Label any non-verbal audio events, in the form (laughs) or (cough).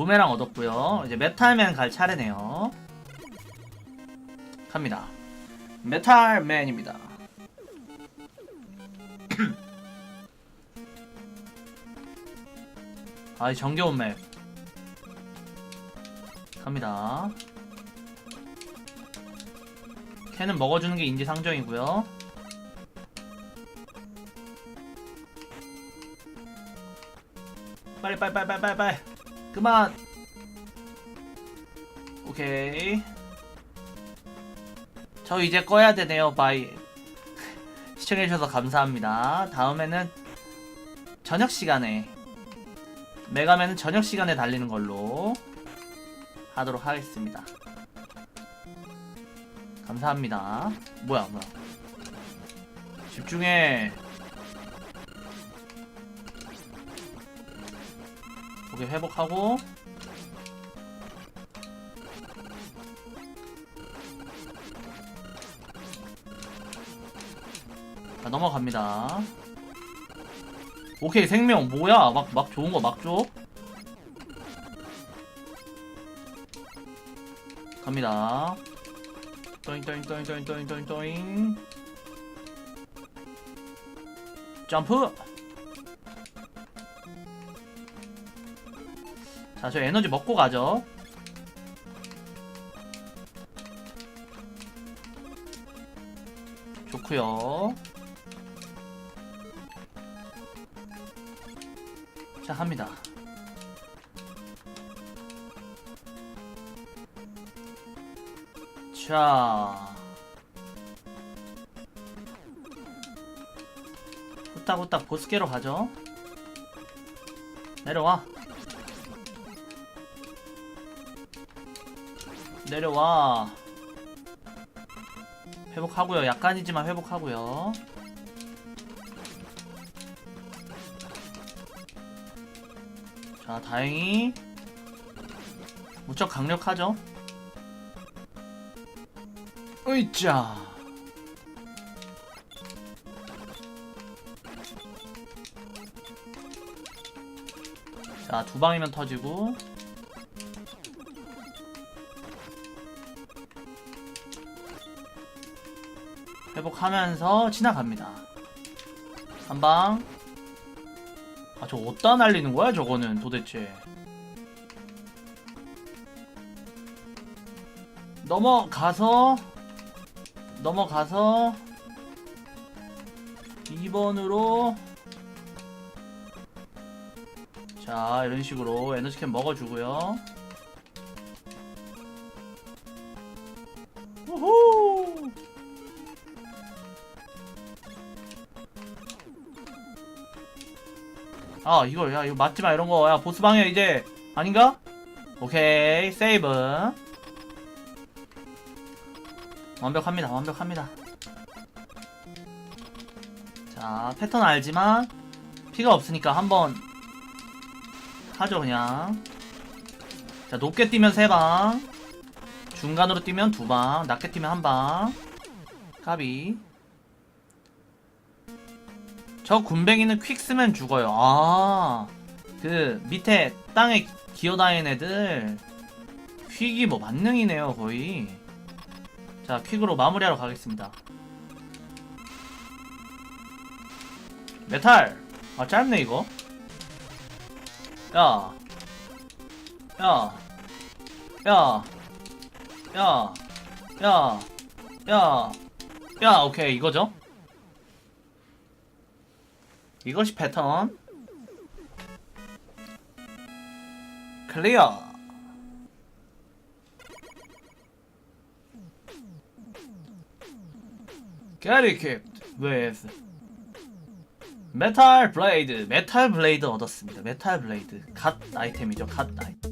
부메랑 얻었고요. 이제 메탈맨 갈 차례네요. 갑니다. 메탈맨입니다. (clears throat) 아이 정겨운 맵. 갑니다. 캔은 먹어주는 게 인지상정이고요. 빨리 빨리 빨리 빨리 빨리 빨리 그만. 오케이. 저 이제 꺼야 되네요 바이. (laughs) 시청해주셔서 감사합니다. 다음에는 저녁 시간에 메가맨은 저녁 시간에 달리는 걸로 하도록 하겠습니다. 감사합니다. 뭐야 뭐야. 집중해 오케이 회복하고. 자 넘어갑니다. 오케이 생명. 뭐야? 막 막 좋은 거 막 줘? 갑니다. 또잉 또잉 또잉 또잉 또잉 또잉. 또잉 점프 자, 저 에너지 먹고 가죠. 좋구요. 자, 합니다. 자. 후딱후딱 보스게로 가죠. 내려와. 내려와. 회복하고요. 약간이지만 회복하고요. 자 다행히 무척 강력하죠? 으이짜. 자두 방이면 터지고 회복하면서 지나갑니다. 한 방. 아, 저 어디다 날리는 거야, 저거는 도대체. 넘어가서, 넘어가서, 2번으로, 자, 이런 식으로 에너지캔 먹어주고요. 우후! 아 이걸 야 이거 맞지마 이런 거 야 보스 방해 이제. 아닌가? 오케이 세이브. 완벽합니다 완벽합니다. 자 패턴 알지만 피가 없으니까 한번 하죠 그냥. 자 높게 뛰면 세방. 중간으로 뛰면 두방. 낮게 뛰면 한방. 까비 저 군뱅이는 퀵 쓰면 죽어요. 아, 그 밑에 땅에 기어다니는 애들 퀵이 뭐 만능이네요 거의. 자, 퀵으로 마무리하러 가겠습니다. 메탈. 아 짧네 이거. 야, 야, 야, 야, 야, 야, 야, 오케이 이거죠. 이것이 패턴. 클리어. Get equipped with 메탈 블레이드 메탈 블레이드 얻었습니다. 메탈 블레이드 갓 아이템이죠. 갓 아이템